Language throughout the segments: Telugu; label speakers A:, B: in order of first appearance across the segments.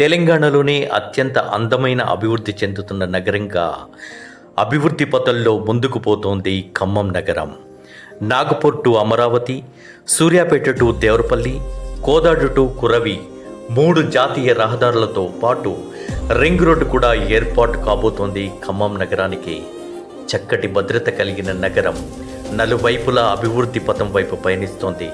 A: తెలంగాణలోనే అత్యంత అందమైన అభివృద్ధి చెందుతున్న నగరంగా అభివృద్ధి పథంలో ముందుకు పోతోంది ఖమ్మం నగరం. Nagpur to Amaravati Suryapet to Devarapalli Kodad to Kuravi మూడు జాతీయ రహదారులతో పాటు రింగ్ రోడ్డు కూడా ఏర్పాటు కాబోతోంది ఖమ్మం నగరానికి. చక్కటి భద్రత కలిగిన నగరం నలువైపులా అభివృద్ధి పథం వైపు పయనిస్తోంది.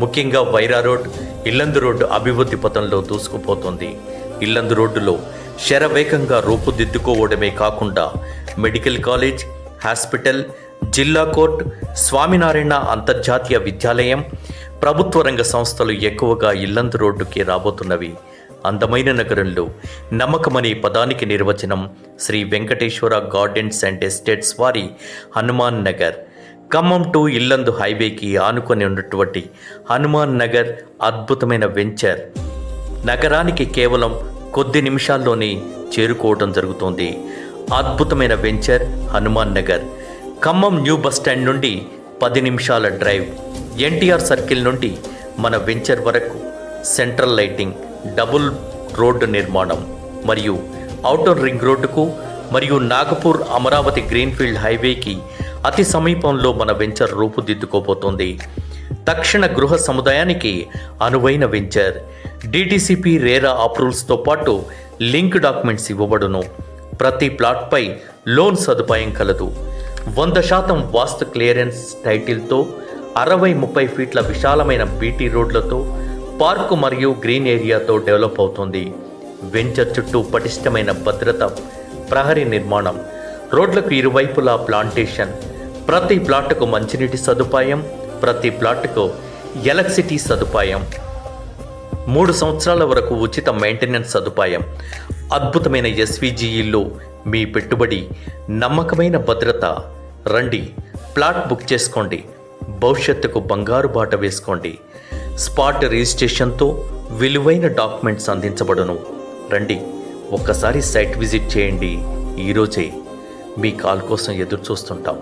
A: ముఖ్యంగా వైరా రోడ్ ఇల్లందు రోడ్డు అభివృద్ధి పథంలో దూసుకుపోతోంది. ఇల్లందు రోడ్డులో శరవేగంగా రూపుదిద్దుకోవడమే కాకుండా మెడికల్ కాలేజ్ హాస్పిటల్ జిల్లా కోర్ట్ స్వామినారాయణ అంతర్జాతీయ విద్యాలయం ప్రభుత్వ రంగ సంస్థలు ఎక్కువగా ఇల్లందు రోడ్డుకి రాబోతున్నవి. అందమైన నగరంలో నమ్మకమనే పదానికి నిర్వచనం Sri Venkateswara gardens and estates వారి హనుమాన్ నగర్. ఖమ్మం టు ఇల్లందు హైవేకి ఆనుకొని ఉన్నటువంటి హనుమాన్ నగర్ అద్భుతమైన వెంచర్. నగరానికి కేవలం కొద్ది నిమిషాల్లోనే చేరుకోవడం జరుగుతోంది. అద్భుతమైన venture Hanuman Nagar. Khammam new bus stand నుండి పది నిమిషాల డ్రైవ్. ఎన్టీఆర్ సర్కిల్ నుండి మన వెంచర్ వరకు సెంట్రల్ లైటింగ్ డబుల్ రోడ్డు నిర్మాణం మరియు అవుటర్ రింగ్ రోడ్డుకు మరియు నాగపూర్ అమరావతి గ్రీన్ఫీల్డ్ హైవేకి అతి సమీపంలో మన వెంచర్ రూపుదిద్దుకోబోతోంది. తక్షణ గృహ సముదాయానికి అనువైన వెంచర్. డీటీసీపీ రేరా అప్రూవల్స్తో పాటు లింక్ డాక్యుమెంట్స్ ఇవ్వబడును. ప్రతి ప్లాట్పై లోన్ సదుపాయం కలదు. వంద శాతం వాస్తు క్లియరెన్స్ టైటిల్తో అరవై ముప్పై ఫీట్ల విశాలమైన బీటీ రోడ్లతో పార్కు మరియు గ్రీన్ ఏరియాతో డెవలప్ అవుతుంది. వెంచర్ చుట్టూ పటిష్టమైన భద్రత ప్రహరీ నిర్మాణం రోడ్లకు ఇరువైపులా ప్లాంటేషన్ ప్రతి ప్లాట్కు మంచినీటి సదుపాయం ప్రతి ప్లాట్కు ఎలక్ట్రిసిటీ సదుపాయం. మూడు సంవత్సరాల వరకు ఉచిత మెయింటెనెన్స్ సదుపాయం. అద్భుతమైన ఎస్విజిఈలో మీ పెట్టుబడి నమ్మకమైన భద్రత. రండి ప్లాట్ బుక్ చేసుకోండి. భవిష్యత్తుకు బంగారు బాట వేసుకోండి. స్పాట్ రిజిస్ట్రేషన్తో విలువైన డాక్యుమెంట్స్ అందించబడును. రండి ఒక్కసారి సైట్ విజిట్ చేయండి. ఈరోజే మీ కాల్ కోసం ఎదురు చూస్తుంటాం